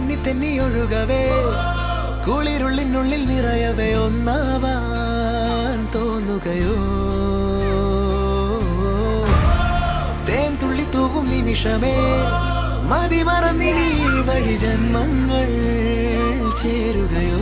തെന്നി തെന്നി ഒഴുകവേ. കുളിരുള്ളിനുള്ളിൽ നിറയവേ ഒന്നാവാൻ തോന്നുകയോ. തേൻ തുള്ളി തൂവും നിമിഷമേ. മതി മറന്നിനി വഴി ജന്മങ്ങൾ ചേരുകയോ.